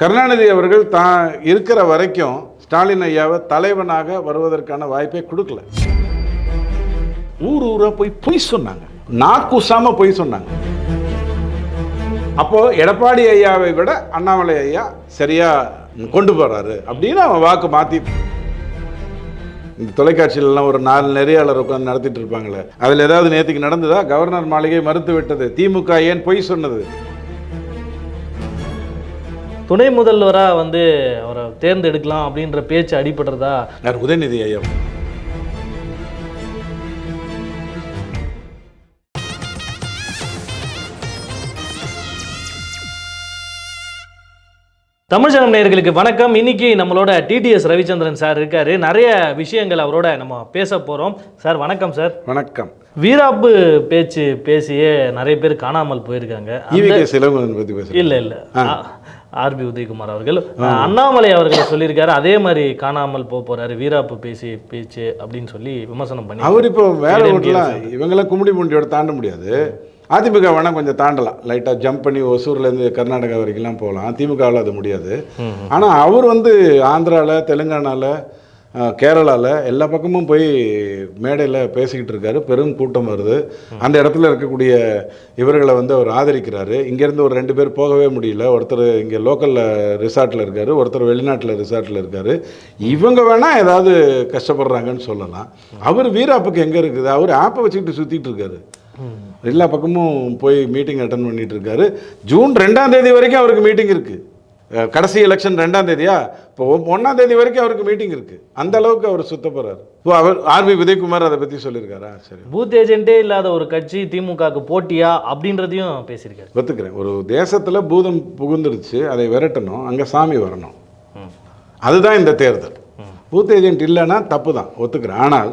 கருணாநிதி அவர்கள் தான் இருக்கிற வரைக்கும் ஸ்டாலின் ஐயாவை தலைவனாக வருவதற்கான வாய்ப்பை கொடுக்கல. ஊர் ஊரா போய் பொய் சொன்னாங்க. நாக்குசாம பொய் சொன்னாங்க. அப்போ எடப்பாடி ஐயாவை விட அண்ணாமலை ஐயா சரியா கொண்டு போறாரு அப்படின்னு அவன் வாக்கு மாத்தி இந்த தொலைக்காட்சியிலலாம் ஒரு நாலு நெறியாளர் உட்காந்து நடத்திட்டு இருப்பாங்களே. அதில் ஏதாவது நேற்றுக்கு நடந்ததா? கவர்னர் மாளிகை மறுத்து விட்டது திமுக ஏன் பொய் சொன்னது? துணை முதல்வராக வந்து அவரை தேர்ந்தெடுக்கலாம் அப்படின்ற பேச்சு அடிபடுறதா? யார்? உதயநிதி ஐயா. தமிழ் சங்கம் நேயர்களுக்கு வணக்கம். இன்னைக்கு நம்மளோட டிடிஎஸ் ரவிச்சந்திரன் சார் இருக்காரு. நிறைய விஷயங்கள் அவரோட நம்ம பேச போகிறோம் சார் வணக்கம் சார். வணக்கம். வீராப்பு பேச்சு பேசியே நிறைய பேர் காணாமல் போயிருக்காங்க. இல்ல இல்ல. ஆர்பி உதயகுமார் அவர்கள். அண்ணாமலை அவர்கள் சொல்லியிருக்காரு அதே மாதிரி காணாமல் போக போறாரு வீராப்பு பேசி பேச்சு அப்படின்னு சொல்லி விமர்சனம் பண்ணி அவர் இப்போ வேற ஓட்டலாம் இவங்கெல்லாம் கும்மிடி பூண்டியோட தாண்ட முடியாது. அதிமுக வேணால் கொஞ்சம் தாண்டலாம். லைட்டாக ஜம்ப் பண்ணி ஒசூர்லேருந்து கர்நாடகா வரைக்கும்லாம் போகலாம். திமுகவில் அது முடியாது. ஆனால் அவர் வந்து ஆந்திராவில் தெலுங்கானாவில் கேரளாவில் எல்லா பக்கமும் போய் மேடையில் பேசிக்கிட்டு இருக்காரு. பெரும் கூட்டம் வருது. அந்த இடத்துல இருக்கக்கூடிய இவர்களை வந்து அவர் ஆதரிக்கிறாரு. இங்கேருந்து ஒரு ரெண்டு பேர் போகவே முடியல. ஒருத்தர் இங்கே லோக்கலில் ரிசார்ட்டில் இருக்காரு. ஒருத்தர் வெளிநாட்டில் ரிசார்ட்டில் இருக்காரு. இவங்க வேணால் ஏதாவது கஷ்டப்படுறாங்கன்னு சொல்லலாம். அவர் வீராப்புக்கு எங்கே இருக்குது? அவர் ஆப்பை வச்சுக்கிட்டு சுற்றிட்டு இருக்காரு. எல்லா பக்கமும் போய் மீட்டிங் அட்டன் பண்ணிட்டு இருக்காரு. ஜூன் ரெண்டாம் தேதி வரைக்கும் அவருக்கு மீட்டிங் இருக்குது கடைசி எலெக்ஷன் ரெண்டாம் தேதியா? இப்போ ஒன்றாம் தேதி வரைக்கும் அவருக்கு மீட்டிங் இருக்கு. அந்த அளவுக்கு அவர் சுத்த போறாரு. இப்போ அவர் ஆர்பி உதயகுமார் அதை பற்றி சொல்லியிருக்காரா? சரி. பூத் ஏஜென்ட்டே இல்லாத ஒரு கட்சி திமுகவுக்கு போட்டியா அப்படின்றதையும் பேசியிருக்காரு. ஒத்துக்கிறேன். ஒரு தேசத்தில் பூதம் புகுந்துருச்சு அதை விரட்டணும் அங்கே சாமி வரணும். அதுதான் இந்த தேர்தல். பூத் ஏஜென்ட் இல்லைன்னா தப்பு தான் ஒத்துக்கிறேன். ஆனால்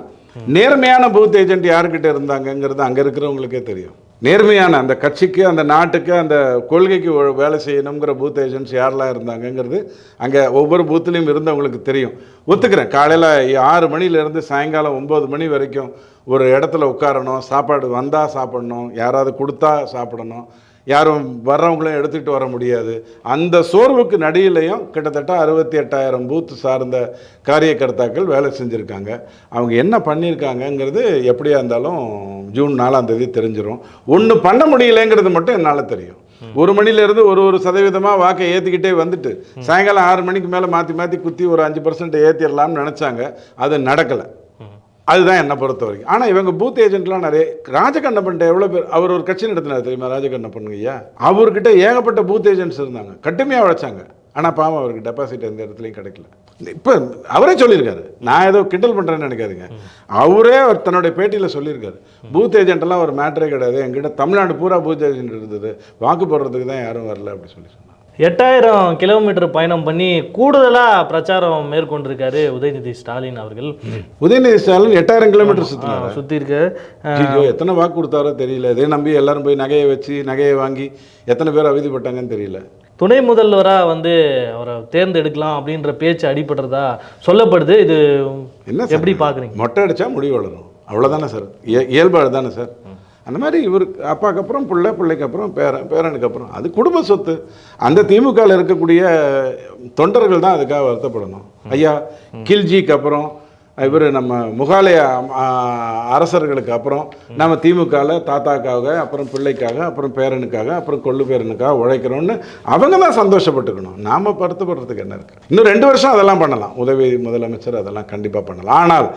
நேர்மையான பூத் ஏஜென்ட் யாருக்கிட்ட இருந்தாங்கங்கிறது அங்கே இருக்கிறவங்களுக்கே தெரியும். நேர்மையான அந்த கட்சிக்கு அந்த நாட்டுக்கு அந்த கொள்கைக்கு வேலை செய்யணுங்கிற பூத் ஏஜென்ட்ஸ் யாரெல்லாம் இருந்தாங்கங்கிறது அங்கே ஒவ்வொரு பூத்துலேயும் இருந்தவங்களுக்கு தெரியும். ஒத்துக்கிறேன். காலையில் ஆறு மணிலேருந்து சாயங்காலம் ஒம்பது மணி வரைக்கும் ஒரு இடத்துல உட்காரணும் சாப்பாடு வந்தால் சாப்பிடணும் யாராவது கொடுத்தா சாப்பிடணும். யாரும் வர்றவங்களையும் எடுத்துகிட்டு வர முடியாது. அந்த சோர்வுக்கு நடுயிலையும் கிட்டத்தட்ட அறுபத்தி எட்டாயிரம் பூத்து சார்ந்த காரியகர்த்தாக்கள் வேலை செஞ்சுருக்காங்க. அவங்க என்ன பண்ணியிருக்காங்கங்கிறது எப்படியா இருந்தாலும் ஜூன் நாலாம் தேதி தெரிஞ்சிடும் ஒன்று பண்ண முடியலைங்கிறது மட்டும் என்னால் தெரியும். ஒரு மணிலேருந்து ஒரு ஒரு சதவீதமாக வாக்கை ஏற்றிக்கிட்டே வந்துட்டு சாயங்காலம் ஆறு மணிக்கு மேலே மாற்றி மாற்றி குத்தி ஒரு அஞ்சு பர்சன்ட் ஏற்றிடலாம்னு நினச்சாங்க. அது நடக்கலை. அதுதான் என்னை பொறுத்த வரைக்கும். ஆனால் இவங்க பூத் ஏஜென்ட்லாம் நிறைய ராஜகண்ணப்பன்ட்ட எவ்வளோ பேர் அவர் ஒரு கட்சி நடத்தினார் தெரியுமா ராஜகண்ணப்பன் ஐயா? அவர்கிட்ட ஏகப்பட்ட பூத் ஏஜென்ட்ஸ் இருந்தாங்க. கட்டுமையாக உழைச்சாங்க. ஆனால் பாவம் அவருக்கு டெபாசிட் எந்த இடத்துலையும் கிடைக்கல. இப்போ அவரே சொல்லியிருக்காரு. நான் ஏதோ கிண்டல் பண்ணுறேன்னு நினைக்காதீங்க. அவரே அவர் தன்னுடைய பேட்டியில் சொல்லியிருக்காரு. பூத் ஏஜென்ட்லாம் ஒரு மேட்ரே கிடையாது. எங்கிட்ட தமிழ்நாடு பூரா பூத் ஏஜென்ட் இருந்தது. வாக்கு போடுறதுக்கு தான் யாரும் வரல அப்படி சொல்லி சொன்னாங்க எட்டாயிரம் கிலோமீட்டர் பயணம் பண்ணி கூடுதலா பிரச்சாரம் மேற்கொண்டிருக்காரு உதயநிதி ஸ்டாலின் அவர்கள். உதயநிதி ஸ்டாலின் எட்டாயிரம் கிலோமீட்டர் சுற்றினார் சுத்தி இருக்க எத்தனை வாக்கு கொடுத்தாரோ தெரியல. இதே நம்பி எல்லாரும் போய் நகையை வச்சு நகையை வாங்கி எத்தனை பேர் அவதிப்பட்டாங்கன்னு தெரியல. துணை முதல்வரா வந்து அவரை தேர்ந்தெடுக்கலாம் அப்படின்ற பேச்சு அடிபடுறதா சொல்லப்படுது. இது என்ன எப்படி பாக்குறீங்க? மொட்டை அடிச்சா முடி வளரும். அவ்வளோதானே சார்? இய- இயல்பு தானே சார் அந்த மாதிரி இவருக்கு அப்பாவுக்கு அப்புறம் பிள்ளை பிள்ளைக்கு அப்புறம் பேரன் பேரனுக்கு அப்புறம். அது குடும்ப சொத்து. அந்த திமுகவில் இருக்கக்கூடிய தொண்டர்கள் தான் அதுக்காக வருத்தப்படணும். ஐயா கில்ஜிக்கு அப்புறம் இவர் நம்ம முகாலய அரசர்களுக்கு அப்புறம் நம்ம திமுகவில் தாத்தாக்காக அப்புறம் பிள்ளைக்காக அப்புறம் பேரனுக்காக அப்புறம் கொள்ளு பேரனுக்காக உழைக்கிறோன்னு அவங்க தான் சந்தோஷப்பட்டுக்கணும். நாம் படுத்தப்படுறதுக்கு என்ன இருக்குது இன்னும் ரெண்டு வருஷம் அதெல்லாம் பண்ணலாம். உதவி முதலமைச்சர் அதெல்லாம் கண்டிப்பாக பண்ணலாம். ஆனால்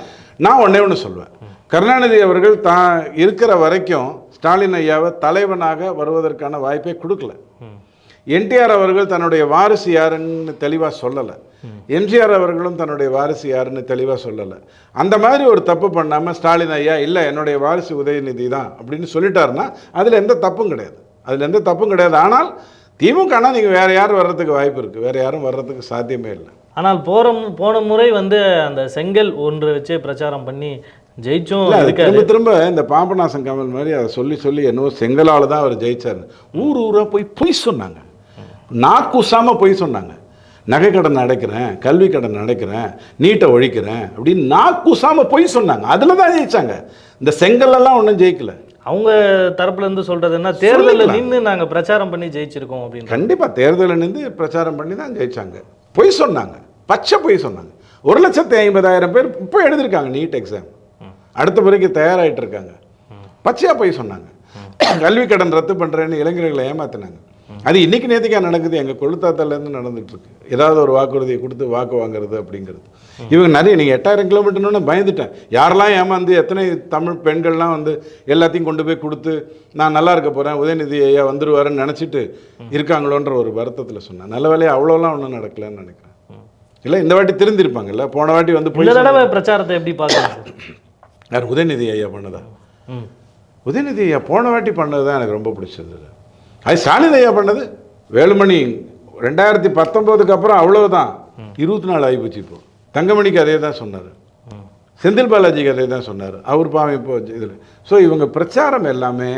நான் ஒன்றே ஒன்று சொல்வேன். கருணாநிதி அவர்கள் தான் இருக்கிற வரைக்கும் ஸ்டாலின் ஐயாவை தலைவனாக வருவதற்கான வாய்ப்பை கொடுக்கல. என்டிஆர் அவர்கள் தன்னுடைய வாரிசு யாருன்னு தெளிவாக சொல்லலை. எம்ஜிஆர் அவர்களும் தன்னுடைய வாரிசு யாருன்னு தெளிவாக சொல்லலை. அந்த மாதிரி ஒரு தப்பு பண்ணாமல் ஸ்டாலின் ஐயா இல்லை என்னுடைய வாரிசு உதயநிதி தான் அப்படின்னு சொல்லிட்டாருன்னா அதில் எந்த தப்பும் கிடையாது. அதில் எந்த தப்பும் கிடையாது. ஆனால் திமுகனா நீங்கள் வேறு யாரும் வர்றதுக்கு வாய்ப்பு இருக்குது வேறு யாரும் வர்றதுக்கு சாத்தியமே இல்லை. ஆனால் மு- போன முறை வந்து அந்த செங்கல் ஒன்று வச்சு பிரச்சாரம் பண்ணி ஜெயிச்சும் திரும்ப திரும்ப இந்த பாபநாசம் கமல் மாதிரி அதை சொல்லி சொல்லி என்னவோ செங்கலால தான் அவர் ஜெயிச்சார் ஊர் ஊரா போய் பொய் சொன்னாங்க. நாக்குசாம பொய் சொன்னாங்க. நகை கடன் அடைக்கிறேன் கல்வி கடன் அடைக்கிறேன் நீட்டை ஒழிக்கிறேன் அப்படின்னு நாக்குசாம பொய் சொன்னாங்க. அதில் தான் ஜெயிச்சாங்க. இந்த செங்கல்லாம் ஒன்றும் ஜெயிக்கல. அவங்க தரப்புல இருந்து சொல்றது என்ன? தேர்தலில். நின்று நாங்க பிரச்சாரம் பண்ணி ஜெயிச்சிருக்கோம் அப்படின்னு கண்டிப்பாக தேர்தலில் நின்று பிரச்சாரம் பண்ணி தான் ஜெயிச்சாங்க. பொய் சொன்னாங்க. பச்சை பொய் சொன்னாங்க. ஒரு லட்சத்தி ஐம்பதாயிரம் பேர் இப்போ எழுதியிருக்காங்க நீட் எக்ஸாம். அடுத்த முறைக்கு தயாராகிட்டு இருக்காங்க பச்சையாக பொய் சொன்னாங்க. கல்வி கடன் ரத்து பண்ணுறேன்னு இளைஞர்களை ஏமாத்தினாங்க. அது இன்னைக்கு நேற்றுக்கா நடக்குது. எங்கள் கொழுத்தாத்தாலேருந்து நடந்துட்டு இருக்கு ஏதாவது ஒரு வாக்குறுதியை கொடுத்து வாக்கு வாங்குறது அப்படிங்கிறது. இவங்க நிறைய நீங்கள் எட்டாயிரம் கிலோமீட்டர்னு பயந்துட்டேன். யாரெல்லாம் ஏமாந்து எத்தனை தமிழ் பெண்கள்லாம் வந்து எல்லாத்தையும் கொண்டு போய் கொடுத்து நான் நல்லா இருக்க போகிறேன் உதயநிதி ஐயா வந்துருவாருன்னு நினச்சிட்டு இருக்காங்களோன்ற ஒரு வருத்தத்தில் சொன்னேன் நல்ல வேலையை அவ்வளோலாம் ஒன்றும் நடக்கலைன்னு நினைக்கிறேன். இல்லை இந்த வாட்டி திருந்திருப்பாங்கல்ல. போன வாட்டி வந்து பிரச்சாரத்தை எப்படி பார்க்குறீங்க யார் உதயநிதி ஐயா பண்ணதா? உதயநிதி ஐயா போன வாட்டி பண்ணது தான் எனக்கு ரொம்ப பிடிச்சது அது ஸ்டாலின் ஐயா பண்ணது. வேலுமணி ரெண்டாயிரத்தி பத்தொம்போதுக்கு அப்புறம் அவ்வளவுதான். இருபத்தி நாலு ஆகிப்போச்சு இப்போ. தங்கமணிக்கு அதே தான் சொன்னார். செந்தில் பாலாஜிக்கு அதே தான் சொன்னார். அவர் பாவம் இப்போ இதில். ஸோ இவங்க பிரச்சாரம் எல்லாமே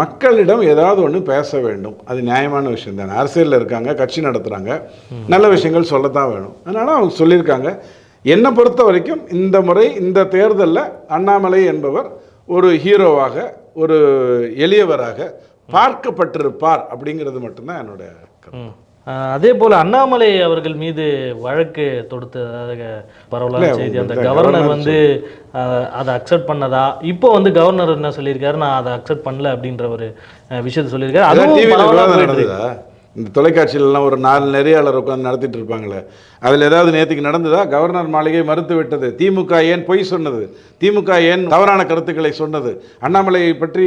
மக்களிடம் ஏதாவது ஒன்று பேச வேண்டும். அது நியாயமான விஷயம் தானே அரசியலில் இருக்காங்க கட்சி நடத்துகிறாங்க நல்ல விஷயங்கள் சொல்லத்தான் வேணும். அதனால் அவங்க சொல்லியிருக்காங்க. என்னை பொறுத்த வரைக்கும் இந்த முறை இந்த தேர்தலில் அண்ணாமலை என்பவர் ஒரு ஹீரோவாக ஒரு எளியவராக பார்க்கப்பட்டிருப்பார் அப்படிங்கிறது மட்டும்தான் என்னுடைய அதே போல அண்ணாமலை அவர்கள் மீது வழக்கு தொடுத்ததாக பரவலான செய்தி அந்த கவர்னர் வந்து அதை அக்செப்ட் பண்ணதா? இப்போ வந்து கவர்னர் என்ன சொல்லியிருக்காரு? நான் அதை அக்செப்ட் பண்ணல அப்படின்ற ஒரு விஷயத்தை சொல்லியிருக்காரு. அதுவும் இந்த தொலைக்காட்சியிலலாம் ஒரு நாலு நெறியாளர் உட்காந்து நடத்திட்டு இருப்பாங்களே. அதில் ஏதாவது நேற்றுக்கு நடந்ததா? கவர்னர் மாளிகை மறுத்து விட்டது. திமுக ஏன் பொய் சொன்னது? திமுக ஏன் தவறான கருத்துக்களை சொன்னது? அண்ணாமலையை பற்றி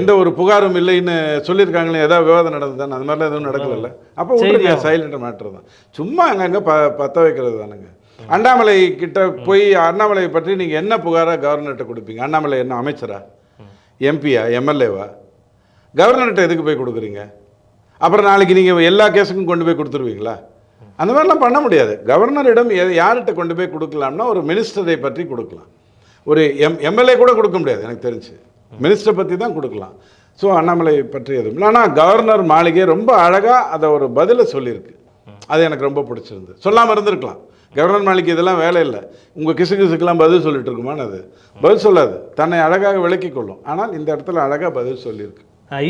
எந்த ஒரு புகாரும் இல்லைன்னு சொல்லியிருக்காங்களே. ஏதாவது விவாதம் நடந்ததா அந்த மாதிரிலாம் எதுவும் நடக்கல அப்போ விட்டுருங்க சைலண்ட் மேட்டர் தான். சும்மா அங்கங்கே ப பற்ற வைக்கிறது தானுங்க. அண்ணாமலை கிட்ட போய் அண்ணாமலையை பற்றி நீங்கள் என்ன புகாராக கவர்னர்கிட்ட கொடுப்பீங்க? அண்ணாமலை என்ன அமைச்சரா? எம்பியா? எம்எல்ஏவா? கவர்னர்கிட்ட எதுக்கு போய் கொடுக்குறீங்க? அப்புறம் நாளைக்கு நீங்கள் எல்லா கேஸுக்கும் கொண்டு போய் கொடுத்துருவீங்களா? அந்த மாதிரிலாம் பண்ண முடியாது. கவர்னரிடம் யார்கிட்ட கொண்டு போய் கொடுக்கலாம்னா ஒரு மினிஸ்டரை பற்றி கொடுக்கலாம். ஒரு எம் எம்எல்ஏ கூட கொடுக்க முடியாது எனக்கு தெரிஞ்சு. மினிஸ்டரை பற்றி தான் கொடுக்கலாம். ஸோ அண்ணாமலை பற்றி எதுவும் இல்லை. ஆனால் கவர்னர் மாளிகை ரொம்ப அழகாக அதை ஒரு பதிலை சொல்லியிருக்கு. அது எனக்கு ரொம்ப பிடிச்சிருந்து சொல்லாமல் இருந்திருக்கலாம். கவர்னர் மாளிகை இதெல்லாம் வேலை இல்லை. உங்கள் கிசு கிசுக்கெல்லாம் பதில் சொல்லிட்டு இருக்குமான்னு அது. பதில் சொல்லாது. தன்னை அழகாக விளக்கிக் கொள்ளும். ஆனால் இந்த இடத்துல அழகாக பதில் சொல்லியிருக்கு.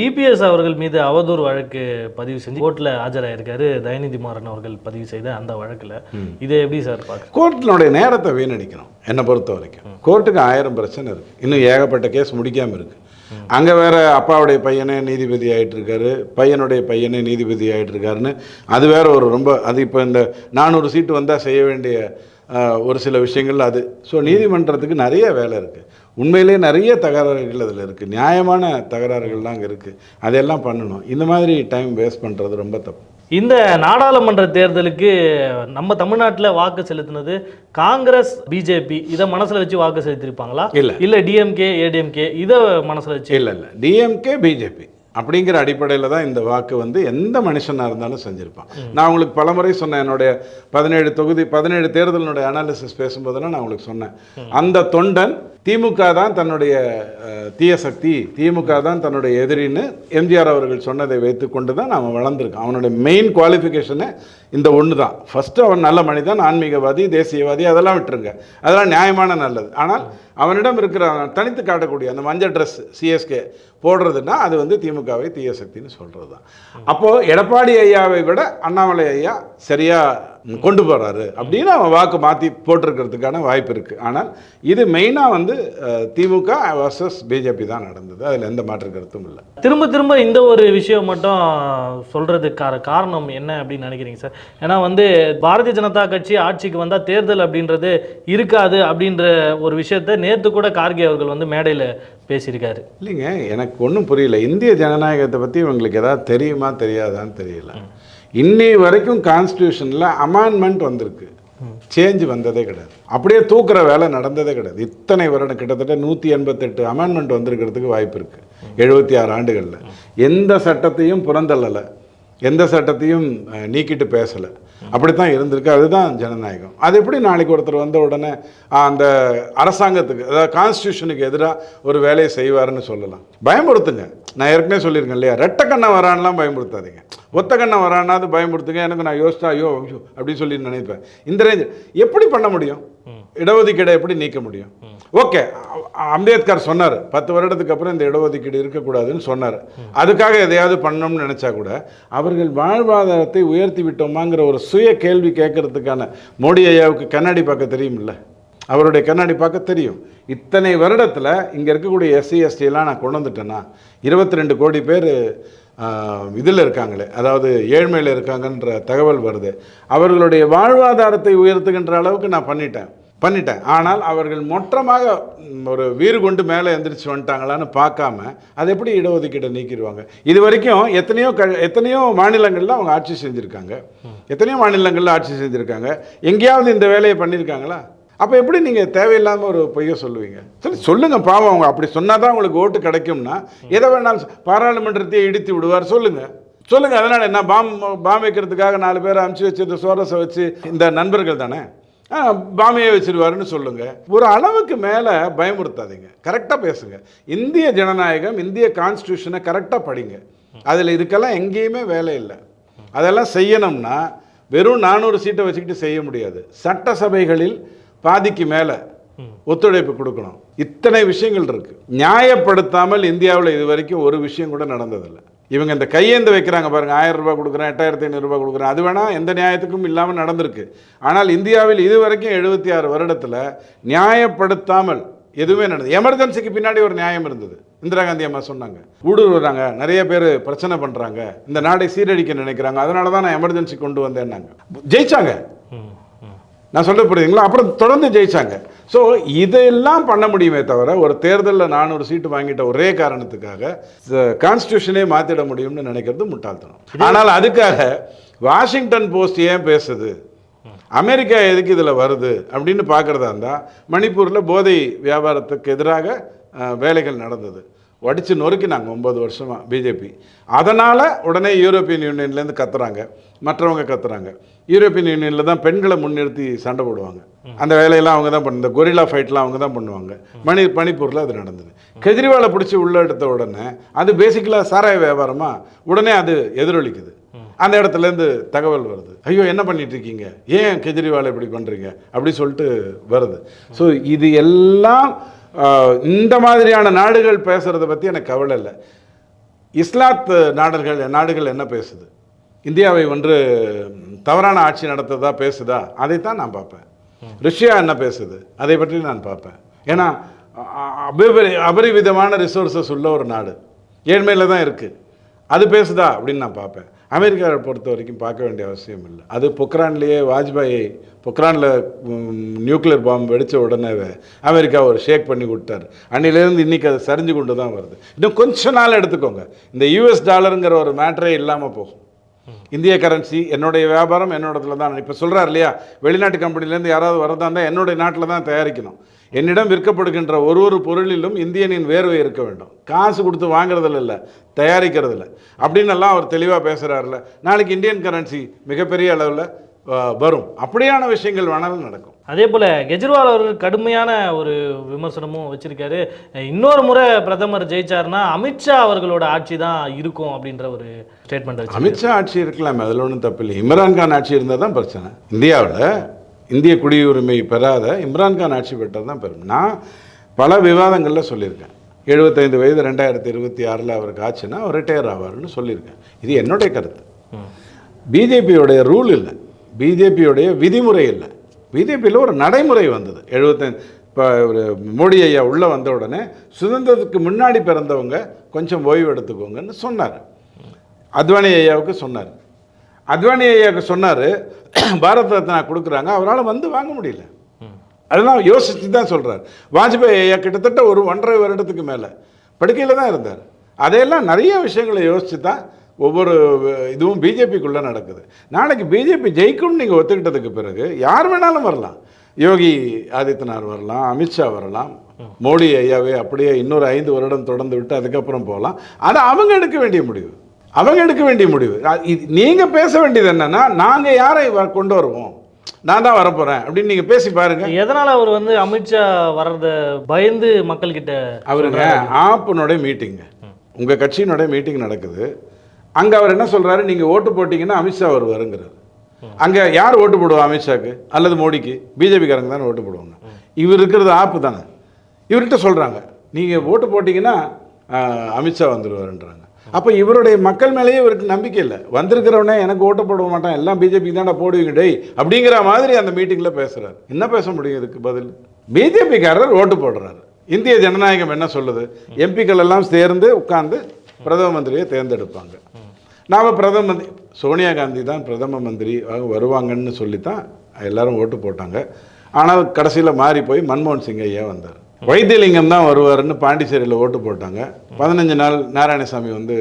இபிஎஸ் அவர்கள் மீது அவதூறு வழக்கு பதிவு செஞ்சு கோர்ட்டில் ஆஜராயிருக்காரு. தயநிதி மாறன் அவர்கள் பதிவு செய்த அந்த வழக்குல. இதை எப்படி சார் பார்க்க? கோர்ட்டினுடைய நேரத்தை வீணடிக்கணும் என்னை பொறுத்த வரைக்கும். கோர்ட்டுக்கு ஆயிரம் பிரச்சனை இருக்கு. இன்னும் ஏகப்பட்ட கேஸ் முடிக்காம இருக்கு. அங்கே வேற அப்பாவுடைய பையனே நீதிபதி ஆயிட்டு இருக்காரு பையனுடைய பையனே நீதிபதி ஆயிட்டு இருக்காருன்னு அது வேற ஒரு ரொம்ப அது இப்போ இந்த நானூறு சீட்டு வந்தால் செய்ய வேண்டிய ஒரு சில விஷயங்கள் அது. ஸோ நீதிமன்றத்துக்கு நிறைய வேலை இருக்குது உண்மையிலே நிறைய தகராறுகள் அதில் இருக்குது நியாயமான தகராறுகள்லாம் அங்கே இருக்குது அதையெல்லாம் பண்ணணும். இந்த மாதிரி டைம் வேஸ்ட் பண்ணுறது ரொம்ப தப்பு. இந்த நாடாளுமன்ற தேர்தலுக்கு நம்ம தமிழ்நாட்டில் வாக்கு செலுத்தினது காங்கிரஸ் பிஜேபி. இதை மனசுல வச்சு வாக்கு செலுத்திருப்பாங்களா? இல்ல. இல்ல டிஎம்கே ஏடிஎம்கே இதை மனசுல வச்சு? இல்லை இல்லை. டிஎம்கே பிஜேபி அப்படிங்கிற அடிப்படையில் தான் இந்த வாக்கு வந்து எந்த மனுஷனாக இருந்தாலும் செஞ்சுருப்பான். நான் உங்களுக்கு பலமுறை சொன்னேன். என்னுடைய பதினேழு தொகுதி பதினேழு தேர்தலினுடைய அனாலிசிஸ் பேசும்போதெல்லாம் நான் உங்களுக்கு சொன்னேன். அந்த தொண்டன் திமுக தான் தன்னுடைய தீய சக்தி திமுக தான் தன்னுடைய எதிரின்னு எம்ஜிஆர் அவர்கள் சொன்னதை வைத்து கொண்டு தான் அவன் வளர்ந்துருக்கான் அவனுடைய மெயின் குவாலிஃபிகேஷனே இந்த ஒன்று தான் ஃபஸ்ட்டு அவன் நல்ல மனிதன் ஆன்மீகவாதி தேசியவாதி அதெல்லாம் விட்டுருங்க. அதெல்லாம் நியாயமான நல்லது. ஆனால் அவனிடம் இருக்கிற தனித்து காட்டக்கூடிய அந்த மஞ்சள் ட்ரெஸ் சிஎஸ்கே போடுறதுன்னா அது வந்து திமுகவை தீய சக்தின்னு சொல்கிறது தான் அப்போது எடப்பாடி ஐயாவை விட அண்ணாமலை ஐயா சரியாக கொண்டு போகிறாரு அப்படின்னு அவன் வாக்கு மாற்றி போட்டிருக்கிறதுக்கான வாய்ப்பு இருக்குது ஆனால் இது மெயினாக வந்து திமுக வர்சஸ் பிஜேபி தான் நடந்தது. அதில் எந்த மாற்று கருத்தும் இல்லை. திரும்ப திரும்ப இந்த ஒரு விஷயம் மட்டும் சொல்றதுக்கான காரணம் என்ன அப்படின்னு நினைக்கிறீங்க சார்? ஏன்னா வந்து பாரதிய ஜனதா கட்சி ஆட்சிக்கு வந்தா தேர்தல் அப்படின்றது இருக்காது அப்படின்ற ஒரு விஷயத்த நேத்து கூட கார்கே அவர்கள் வந்து மேடையில பேசியிருக்காரு. இல்லைங்க எனக்கு ஒன்றும் புரியல. இந்திய ஜனநாயகத்தை பற்றி இவங்களுக்கு ஏதாவது தெரியுமா தெரியாதான்னு தெரியல. இன்னி வரைக்கும் கான்ஸ்டியூஷனில் அமெண்ட்மெண்ட் வந்திருக்கு. சேஞ்ச் வந்ததே கிடையாது. அப்படியே தூக்குற வேலை நடந்ததே கிடையாது. இத்தனை வருடம் கிட்டத்தட்ட நூற்றி எண்பத்தெட்டு அமெண்ட்மெண்ட் வந்திருக்கிறதுக்கு வாய்ப்பு இருக்குது எழுபத்தி ஆறு ஆண்டுகளில். எந்த சட்டத்தையும் புறந்தள்ளலை. எந்த சட்டத்தையும் நீக்கிட்டு பேசலை. அப்படித்தான் இருந்திருக்கு. அதுதான் ஜனநாயகம். அது எப்படி நாளைக்கு ஒருத்தர் வந்த உடனே அந்த அரசாங்கத்துக்கு அதாவது கான்ஸ்டியூஷனுக்கு எதிராக ஒரு வேலையை செய்வாருன்னு சொல்லலாம். பயமுறுத்துங்க. நான் ஏற்கனவே சொல்லியிருக்கேன் இல்லையா? ரெட்டை கண்ணை வரான்லாம் பயமுறுத்தாதீங்க. ஒத்த கண்ணை வரானாவது பயமுறுத்துங்க. எனக்கு நான் யோசிச்சா ஐயோ அப்படின்னு சொல்லி நினைப்பேன். இந்த ரேஞ்ச் எப்படி பண்ண முடியும்? இடஒதுக்கீடை எப்படி நீக்க முடியும்? ஓகே. அம்பேத்கர் சொன்னார் பத்து வருடத்துக்கு அப்புறம் இந்த இடஒதுக்கீடு இருக்கக்கூடாதுன்னு சொன்னார். அதுக்காக எதையாவது பண்ணணும்னு நினச்சா கூட அவர்கள் வாழ்வாதாரத்தை உயர்த்தி விட்டோமாங்கிற ஒரு சுய கேள்வி கேட்கறதுக்கான மோடி ஐயாவுக்கு கண்ணாடி பார்க்க தெரியுமில்ல அவருடைய கண்ணாடி பார்க்க தெரியும். இத்தனை வருடத்தில் இங்கே இருக்கக்கூடிய எஸ்சி எஸ்டியெல்லாம் நான் கொண்டு வந்துட்டேன்னா இருபத்தி ரெண்டு கோடி பேர் இதில் இருக்காங்களே அதாவது ஏழ்மையில் இருக்காங்கன்ற தகவல் வருது. அவர்களுடைய வாழ்வாதாரத்தை உயர்த்துகின்ற அளவுக்கு நான் பண்ணிட்டேன். பண்ணிட்டேன். ஆனால் அவர்கள் மொற்றமாக ஒரு வீறு கொண்டு மேலே எந்திரிச்சு வந்துட்டாங்களான்னு பார்க்காம அது எப்படி இடஒதுக்கீட்டை நீக்கிடுவாங்க? இது வரைக்கும் எத்தனையோ க எத்தனையோ மாநிலங்களில் அவங்க ஆட்சி செஞ்சுருக்காங்க. எத்தனையோ மாநிலங்களில் ஆட்சி செஞ்சுருக்காங்க. எங்கேயாவது இந்த வேலையை பண்ணியிருக்காங்களா அப்போ எப்படி நீங்கள் தேவையில்லாமல் ஒரு பொய்யை சொல்லுவீங்க? சரி சொல்லுங்கள் பாவம். அவங்க அப்படி சொன்னால் தான் உங்களுக்கு ஓட்டு கிடைக்கும்னா எதை வேணாலும் பாராளுமன்றத்தையே இடித்து விடுவார். சொல்லுங்கள் சொல்லுங்கள் அதனால் என்ன பாம் பாம் வைக்கிறதுக்காக நாலு பேரை அமுச்சு வச்சு இந்த சோரஸை வச்சு இந்த நண்பர்கள் தானே? பாமியை வச்சிருவாருன்னு சொல்லுங்க. ஒரு அளவுக்கு மேலே பயமுறுத்தாதீங்க. கரெக்டாக பேசுங்க. இந்திய ஜனநாயகம் இந்திய கான்ஸ்டியூஷனை கரெக்டாக படிங்க. அதில் இதுக்கெல்லாம் எங்கேயுமே வேலை இல்லை. அதெல்லாம் செய்யணும்னா வெறும் நானூறு சீட்டை வச்சுக்கிட்டு செய்ய முடியாது. சட்டசபைகளில் பாதிக்கு மேலே. ஒத்துழைப்பு கொடுக்கணும். இத்தனை விஷயங்கள் இருக்கு. நியாயப்படுத்தாமல் இந்தியாவில் இது வரைக்கும் ஒரு விஷயம் கூட நடந்ததில்லை. இவங்க இந்த கையேந்து வைக்கிறாங்க பாருங்க. ஆயிரம் ரூபாய் கொடுக்குறேன் எட்டாயிரத்தி ஐநூறு ரூபாய் கொடுக்குறேன். அது வேணா எந்த நியாயத்துக்கும் இல்லாமல் நடந்திருக்கு. ஆனால் இந்தியாவில் இது வரைக்கும் எழுபத்தி ஆறு வருடத்தில் நியாயப்படுத்தாமல் எதுவுமே நடந்தது. எமர்ஜென்சிக்கு பின்னாடி ஒரு நியாயம் இருந்தது. இந்திரா காந்தி அம்மா சொன்னாங்க. ஊடுருவுறாங்க. நிறைய பேர் பிரச்சனை பண்ணுறாங்க இந்த நாடை சீரழிக்க நினைக்கிறாங்க. அதனால தான் நான் எமர்ஜென்சி கொண்டு வந்தேன்னாங்க. ஜெயிச்சாங்க. நான் சொல்ல புரியுதுங்களா? அப்புறம் தொடர்ந்து ஜெயிச்சாங்க. ஸோ இதெல்லாம் பண்ண முடியுமே தவிர ஒரு தேர்தலில் நானூறு சீட்டு வாங்கிட்ட ஒரே காரணத்துக்காக கான்ஸ்டியூஷனே மாற்றிட முடியும்னு நினைக்கிறது முட்டாள்தனம். ஆனால் அதுக்காக வாஷிங்டன் போஸ்ட் ஏன் பேசுது? அமெரிக்கா எதுக்கு இதில் வருது? அப்படின்னு பார்க்குறதா இருந்தால் மணிப்பூரில் போதை வியாபாரத்துக்கு எதிராக வேலைகள் நடந்தது. வடித்து நொறுக்கினாங்க ஒம்பது வருஷமாக பிஜேபி அதனால் உடனே யூரோப்பியன் யூனியன்லேருந்து கத்துறாங்க. மற்றவங்க கத்துறாங்க. யூரோப்பியன் யூனியனில் தான் பெண்களை முன்னிறுத்தி சண்டை போடுவாங்க. அந்த வேலையெல்லாம் அவங்க தான் பண்ணு இந்த கொரில்லா ஃபைட்லாம் அவங்க தான் பண்ணுவாங்க. மணி மணிப்பூரில் அது நடந்தது. கெஜ்ரிவாலை பிடிச்சி உள்ள எடுத்த உடனே அது பேசிக்கலாக சாராய வியாபாரமாக உடனே அது எதிரொலிக்குது. அந்த இடத்துலேருந்து தகவல் வருது. ஐயோ என்ன பண்ணிட்டு இருக்கீங்க ஏன் கெஜ்ரிவாலை இப்படி பண்ணுறீங்க அப்படி சொல்லிட்டு வருது. ஸோ இது எல்லாம் இந்த மாதிரியான நாடுகள் பேசுகிறத பற்றி எனக்கு கவலை இல்லை. இஸ்லாத் நாடுகள் நாடுகள் என்ன பேசுது? இந்தியாவை ஒன்று தவறான ஆட்சி நடத்துறதா பேசுதா? அதைத்தான் நான் பார்ப்பேன். ரஷ்யா என்ன பேசுது? அதை பற்றி நான் பார்ப்பேன். ஏன்னா அபிபரி அபரிவிதமான ரிசோர்ஸஸ் உள்ள ஒரு நாடு. ஏழ்மையில் தான் இருக்குது அது பேசுதா? அப்படின்னு நான் பார்ப்பேன். அமெரிக்காவை பொறுத்த வரைக்கும் பார்க்க வேண்டிய அவசியம் இல்லை. அது பொக்ரான்லேயே வாஜ்பாயை பொக்ரானில் நியூக்ளியர் பாம்பு வெடித்த உடனே அமெரிக்கா ஒரு ஷேக் பண்ணி கொடுத்தாரு. அன்னிலேருந்து இன்றைக்கி அது சரிஞ்சு கொண்டு தான் வருது. இன்னும் கொஞ்ச நாள் எடுத்துக்கோங்க. இந்த யூஎஸ் டாலருங்கிற ஒரு மேட்டரே இல்லாமல் போகும். இந்திய கரன்சி என்னுடைய வியாபாரம் என்னோடதுல தான் இப்போ சொல்கிறார் இல்லையா வெளிநாட்டு கம்பெனிலேருந்து யாராவது வரதா இருந்தால் என்னுடைய நாட்டில் தான் தயாரிக்கணும். என்னிடம் விற்கப்படுகின்ற ஒரு ஒரு பொருளிலும் இந்தியனின் வேர்வை இருக்க வேண்டும். காசு கொடுத்து வாங்குறதுல இல்லை தயாரிக்கிறதுல அப்படின்னு எல்லாம் அவர் தெளிவாக பேசுகிறாருல நாளைக்கு இந்தியன் கரன்சி மிகப்பெரிய அளவில் வரும். அப்படியான விஷயங்கள் வேணாலும் நடக்கும். அதே போல கெஜ்ரிவால் அவர்கள் கடுமையான ஒரு விமர்சனமும் வச்சிருக்காரு. இன்னொரு முறை பிரதமர் ஜெயிச்சாருன்னா அமித்ஷா அவர்களோட ஆட்சி தான் இருக்கும் அப்படின்ற ஒரு ஸ்டேட்மெண்ட் அமித்ஷா ஆட்சி இருக்கலாமே அதில் ஒன்றும் தப்பு இல்லை. இம்ரான்கான் ஆட்சி இருந்தால் தான் பிரச்சனை. இந்தியாவில் இந்திய குடியுரிமை பெறாத இம்ரான்கான் ஆட்சி பெற்றது தான் பெரும். நான் பல விவாதங்களில் சொல்லியிருக்கேன். எழுபத்தைந்து வயது ரெண்டாயிரத்தி இருபத்தி ஆறில் அவருக்கு ஆச்சுன்னா அவர் ரிட்டையர் ஆவார்னு சொல்லியிருக்கேன். இது என்னுடைய கருத்து. பிஜேபியோடைய ரூல் இல்லை. பிஜேபியோடைய விதிமுறை இல்லை. பிஜேபியில் ஒரு நடைமுறை வந்தது. எழுபத்தைந்து இப்போ ஒரு மோடி ஐயா உள்ளே வந்த உடனே சுதந்திரத்துக்கு முன்னாடி பிறந்தவங்க கொஞ்சம் ஓய்வு எடுத்துக்கோங்கன்னு சொன்னார். அத்வானி ஐயாவுக்கு சொன்னார். அத்வானி ஐயாவுக்கு சொன்னார் பாரத் ரத்னா கொடுக்குறாங்க அவரால் வந்து வாங்க முடியல. அதெல்லாம் யோசித்து தான் சொல்கிறார் வாஜ்பாய் ஐயா கிட்டத்தட்ட ஒரு ஒன்றரை வருடத்துக்கு மேலே படுக்கையில் தான் இருந்தார். அதையெல்லாம் நிறைய விஷயங்களை யோசித்து தான் ஒவ்வொரு இதுவும் பிஜேபிக்குள்ளே நடக்குது. நாளைக்கு பிஜேபி ஜெயிக்கும்னு நீங்கள் ஒத்துக்கிட்டதுக்கு பிறகு யார் வேணாலும் வரலாம். யோகி ஆதித்யநாத் வரலாம் அமித்ஷா வரலாம் மோடி ஐயாவே அப்படியே இன்னொரு ஐந்து வருடம் தொடர்ந்து விட்டு அதுக்கப்புறம் போகலாம். அது அவங்க எடுக்க வேண்டிய முடிவு. அவங்க எடுக்க வேண்டிய முடிவு. இது- நீங்க பேச வேண்டியது என்னன்னா நாங்க யாரை கொண்டு வருவோம்? நான் தான் வரப்போறேன். அப்படின்னு நீங்க பேசி பாருங்க. எதனால அவர் வந்து அமித்ஷா வர்றத பயந்து மக்கள் கிட்ட அவருங்க ஆப்பினுடைய மீட்டிங் உங்க கட்சியினுடைய மீட்டிங் நடக்குது. அங்க அவர் என்ன சொல்றாரு? நீங்க ஓட்டு போட்டீங்கன்னா அமித்ஷா வருவாருங்கிறார். அங்க யார் ஓட்டு போடுவா அமித்ஷாக்கு? அல்லது மோடிக்கு? பிஜேபிக்காரங்க தானே ஓட்டு போடுவாங்க. இவர் இருக்கிறது ஆப்பு தானே. இவர்கிட்ட சொல்கிறாங்க நீங்கள் ஓட்டு போட்டிங்கன்னா அமித்ஷா வந்துடுவாருன்றாங்க அப்போ இவருடைய மக்கள் மேலேயே இவருக்கு நம்பிக்கை இல்லை. வந்திருக்கிறவனே எனக்கு ஓட்டு போட மாட்டான் எல்லாம் பிஜேபிக்கு தானே போடுவீங்க. டேய் அப்படிங்கிற மாதிரி அந்த மீட்டிங்கில் பேசுகிறார் என்ன பேச முடியும் இதுக்கு பதில்? பிஜேபிக்காரர் ஓட்டு போடுறாரு. இந்திய ஜனநாயகம் என்ன சொல்லுது? எம்பிக்கள் எல்லாம் சேர்ந்து உட்கார்ந்து பிரதம மந்திரியை தேர்ந்தெடுப்பாங்க. நாம் பிரதம மந்திரி சோனியா காந்தி தான் பிரதம மந்திரி அவங்க வருவாங்கன்னு சொல்லி தான் எல்லாரும் ஓட்டு போட்டாங்க. ஆனால் கடைசியில் மாறி போய் மன்மோகன் சிங் ஐயா வந்தார். வைத்தியலிங்கம் தான் வருவாருன்னு பாண்டிச்சேரியில் ஓட்டு போட்டாங்க. பதினஞ்சு நாள் நாராயணசாமி வந்து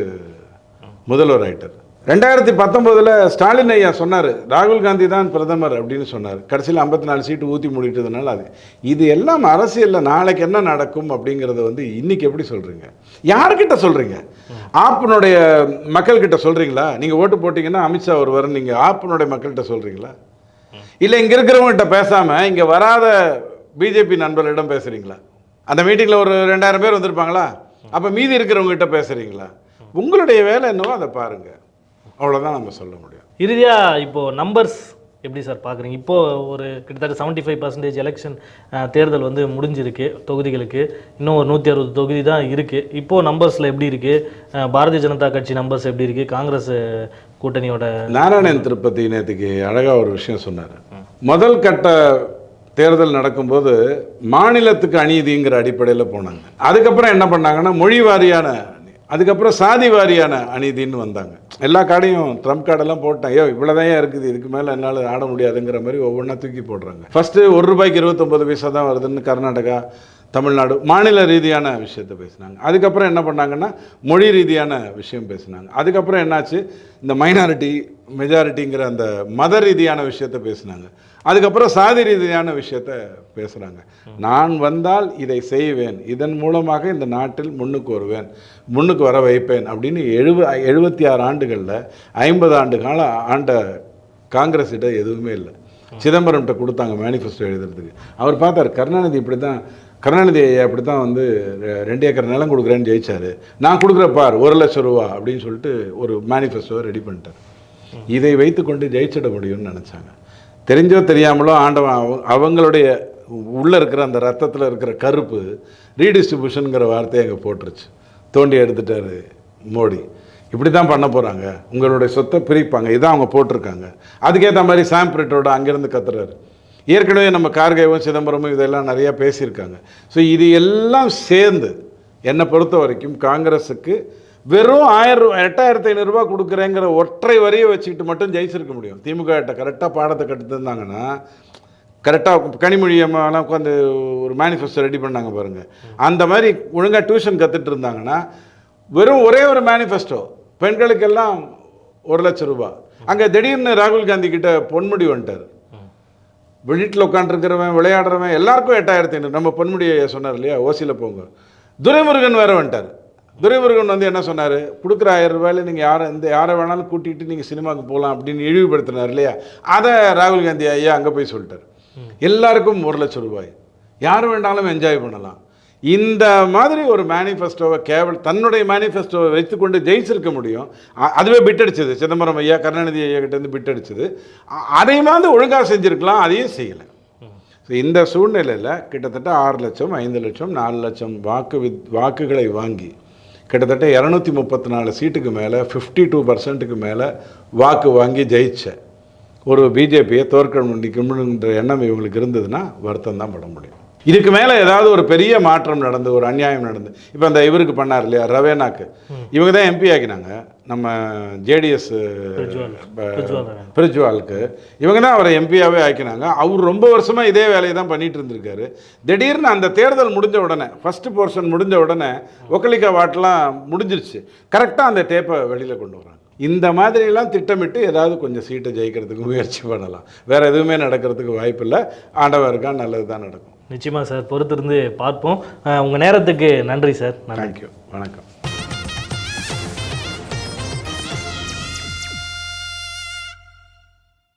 முதல்வர் ஆகிட்டார் ரெண்டாயிரத்தி பத்தொம்போதில் ஸ்டாலின் ஐயா சொன்னார் ராகுல் காந்தி தான் பிரதமர் அப்படின்னு சொன்னார். கடைசியில் ஐம்பத்தி நாலு சீட்டு ஊற்றி மூடிட்டதுனால அது. இது எல்லாம் அரசியலில் நாளைக்கு என்ன நடக்கும் அப்படிங்கிறத வந்து இன்றைக்கி எப்படி சொல்கிறீங்க யார்கிட்ட சொல்கிறீங்க ஆப்பினுடைய மக்கள்கிட்ட சொல்கிறீங்களா நீங்கள் ஓட்டு போட்டிங்கன்னா அமித்ஷா ஒருவர் நீங்கள் ஆப்பினுடைய மக்கள்கிட்ட சொல்கிறீங்களா இல்லை இங்கே இருக்கிறவங்ககிட்ட பேசாமல் இங்கே வராத பிஜேபி நண்பர்களிடம் பேசுகிறீங்களா அந்த மீட்டிங்கில் ஒரு ரெண்டாயிரம் பேர் வந்திருப்பாங்களா? அப்போ மீதி இருக்கிறவங்ககிட்ட பேசுகிறீங்களா உங்களுடைய வேலை என்னவோ அதை பாருங்கள் அவ்வளோதான் நம்ம சொல்ல முடியும். இறுதியா இப்போ நம்பர்ஸ் எப்படி சார் பார்க்குறீங்க இப்போ ஒரு கிட்டத்தட்ட 75% ஃபைவ் பர்சன்டேஜ் எலெக்ஷன் தேர்தல் வந்து முடிஞ்சிருக்கு தொகுதிகளுக்கு. இன்னும் ஒரு நூற்றி அறுபது தொகுதி தான் இருக்குது இப்போ நம்பர்ஸில் எப்படி இருக்குது பாரதிய ஜனதா கட்சி நம்பர்ஸ் எப்படி இருக்குது காங்கிரஸ் கூட்டணியோட நாராயணன் திருப்பதி நேற்றுக்கு அழகாக ஒரு விஷயம் சொன்னார். முதல் கட்ட தேர்தல் நடக்கும்போது மாநிலத்துக்கு அநீதிங்கிற அடிப்படையில் போனாங்க. அதுக்கப்புறம் என்ன பண்ணாங்கன்னா மொழி வாரியான அதுக்கப்புறம் சாதி வாரியான அநீதின்னு வந்தாங்க. எல்லா கார்டையும் ட்ரம்ப் கார்டெல்லாம் போட்டேன். ஐயோ இவ்வளோதான் இருக்குது இதுக்கு மேலே என்னால் ஆட முடியாதுங்கிற மாதிரி ஒவ்வொன்றா தூக்கி போடுறாங்க. ஃபஸ்ட்டு ஒரு ரூபாய்க்கு இருபத்தொம்பது பைசா தான் வருதுன்னு கர்நாடகா தமிழ்நாடு மாநில ரீதியான விஷயத்தை பேசினாங்க. அதுக்கப்புறம் என்ன பண்ணாங்கன்னா மொழி ரீதியான விஷயம் பேசினாங்க. அதுக்கப்புறம் என்னாச்சு? இந்த மைனாரிட்டி மெஜாரிட்டிங்கிற அந்த மத ரீதியான விஷயத்தை பேசினாங்க. அதுக்கப்புறம் சாதி ரீதியான விஷயத்த பேசுகிறாங்க நான் வந்தால் இதை செய்வேன். இதன் மூலமாக இந்த நாட்டில் முன்னுக்கு வருவேன். முன்னுக்கு வர வைப்பேன் அப்படின்னு எழுப எழுபத்தி ஆறு ஆண்டுகளில் ஐம்பது ஆண்டு கால ஆண்ட காங்கிரஸ்கிட்ட எதுவுமே இல்லை. சிதம்பரம்கிட்ட கொடுத்தாங்க மேனிஃபெஸ்டோ எழுதுறதுக்கு. அவர் பார்த்தார் கருணாநிதி இப்படி தான் கருணாநிதி ஐயா இப்படி தான் வந்து ரெண்டு ஏக்கர் நிலம் கொடுக்குறேன்னு ஜெயிச்சாரு. நான் கொடுக்குற பார் ஒரு லட்சம் ரூபா அப்படின்னு சொல்லிட்டு ஒரு மேனிஃபெஸ்டோ ரெடி பண்ணிட்டார். இதை வைத்துக்கொண்டு ஜெயிச்சிட முடியும்னு நினச்சாங்க. தெரிஞ்சோ தெரியாமலோ ஆண்டவன் அவங்களுடைய உள்ளே இருக்கிற அந்த ரத்தத்தில் இருக்கிற கருப்பு ரீடிஸ்ட்ரிபியூஷனுங்கிற வார்த்தையை அங்கே போட்டுருச்சு. தோண்டி எடுத்துட்டாரு மோடி. இப்படி தான் பண்ண போகிறாங்க உங்களுடைய சொத்தை பிரிப்பாங்க. இதான் அவங்க போட்டிருக்காங்க. அதுக்கேற்ற மாதிரி சாம்பிரிட்டோட அங்கேருந்து கத்துறாரு. ஏற்கனவே நம்ம கார்கேவும் சிதம்பரமும் இதெல்லாம் நிறையா பேசியிருக்காங்க. ஸோ இது எல்லாம் சேர்ந்து என்னை பொறுத்த வரைக்கும் காங்கிரஸுக்கு வெறும் ஆயிரம் எட்டாயிரத்தி ஐநூறுரூவா கொடுக்குறேங்கிற ஒற்றை வரியை வச்சுக்கிட்டு மட்டும் ஜெயிச்சிருக்க முடியும். திமுக கரெக்டாக பாடத்தை கட்டுத்திருந்தாங்கன்னா கரெக்டாக கனிமொழி அம்மாலாம் உட்காந்து ஒரு மேனிஃபெஸ்டோ ரெடி பண்ணாங்க பாருங்கள் அந்த மாதிரி ஒழுங்காக டியூஷன் கற்றுட்டு இருந்தாங்கன்னா வெறும் ஒரே ஒரு மேனிஃபெஸ்டோ பெண்களுக்கெல்லாம் ஒரு லட்சம் ரூபாய். அங்கே திடீர்னு ராகுல் காந்தி கிட்ட பொன்முடி வந்துட்டார். வீட்டில் உட்காந்துருக்கிறவன் விளையாடுறவன் எல்லாருக்கும் எட்டாயிரத்தி ஐநூறு நம்ம பொன்முடியை சொன்னார் இல்லையா ஓசியில் போங்க. துரைமுருகன் வேற வந்துட்டார். துரைமுருகன் வந்து என்ன சொன்னார்? கொடுக்குற ஆயிரம் ரூபாயில் நீங்கள் யாரை இந்த யாரை வேணாலும் கூட்டிகிட்டு நீங்கள் சினிமாவுக்கு போகலாம் அப்படின்னு இழிவுபடுத்தினார் இல்லையா? அதை ராகுல் காந்தி ஐயா அங்கே போய் சொல்லிட்டார். எல்லாருக்கும் ஒரு லட்சம் ரூபாய். யார் வேண்டாலும் என்ஜாய் பண்ணலாம். இந்த மாதிரி ஒரு மேனிஃபெஸ்டோவை கேவல் தன்னுடைய மேனிஃபெஸ்டோவை வைத்துக்கொண்டு ஜெயிச்சிருக்க முடியும். அதுவே பிட்டடிச்சது சிதம்பரம் ஐயா கருணாநிதி ஐயா கிட்டேருந்து பிட் அடிச்சது. அ- அதையும் வந்து ஒழுங்காக செஞ்சுருக்கலாம். அதையும் செய்யலை. ஸோ இந்த சூழ்நிலையில் கிட்டத்தட்ட ஆறு லட்சம் ஐந்து லட்சம் நாலு லட்சம் வாக்கு வித் வாக்குகளை வாங்கி கிட்டத்தட்ட இரநூத்தி முப்பத்தி நாலு சீட்டுக்கு மேலே ஃபிஃப்டி டூ பர்சன்ட்டுக்கு மேலே வாக்கு வாங்கி ஜெயித்தேன் ஒரு பிஜேபியை தோற்கணும் நிற்கணுன்ற எண்ணம் இவங்களுக்கு இருந்ததுன்னா வருத்தம் தான் பட முடியும். இதுக்கு மேலே ஏதாவது ஒரு பெரிய மாற்றம் நடந்து ஒரு அநியாயம் நடந்து. இப்போ அந்த இவருக்கு பண்ணார் இல்லையா ரவேனாக்கு. இவங்க தான் எம்பி ஆக்கினாங்க. நம்ம ஜேடிஎஸ். பிரிஜுவாலுக்கு. இவங்க தான் அவரை எம்பியாவே ஆக்கினாங்க. அவர் ரொம்ப வருஷமாக இதே வேலையை தான் பண்ணிட்டு இருந்திருக்காரு. திடீர்னு அந்த தேர்தல் முடிஞ்ச உடனே ஃபர்ஸ்ட் போர்ஷன் முடிஞ்ச உடனே ஒக்கலிக்கா வாட்டெலாம் முடிஞ்சிருச்சு. கரெக்டாக அந்த டேப்பை வெளியில் கொண்டு வராங்க. இந்த மாதிரிலாம் திட்டமிட்டு ஏதாவது கொஞ்சம் சீட்டை ஜெயிக்கிறதுக்கு முயற்சி பண்ணலாம். வேற எதுவுமே நடக்கிறதுக்கு வாய்ப்பில்லை. ஆண்டவன் இருக்கான் நல்லது தான் நடக்கும். நிச்சயமாக சார் பொறுத்திருந்து பார்ப்போம். உங்கள் நேரத்துக்கு நன்றி சார். நன்றி. தேங்க்யூ வணக்கம்.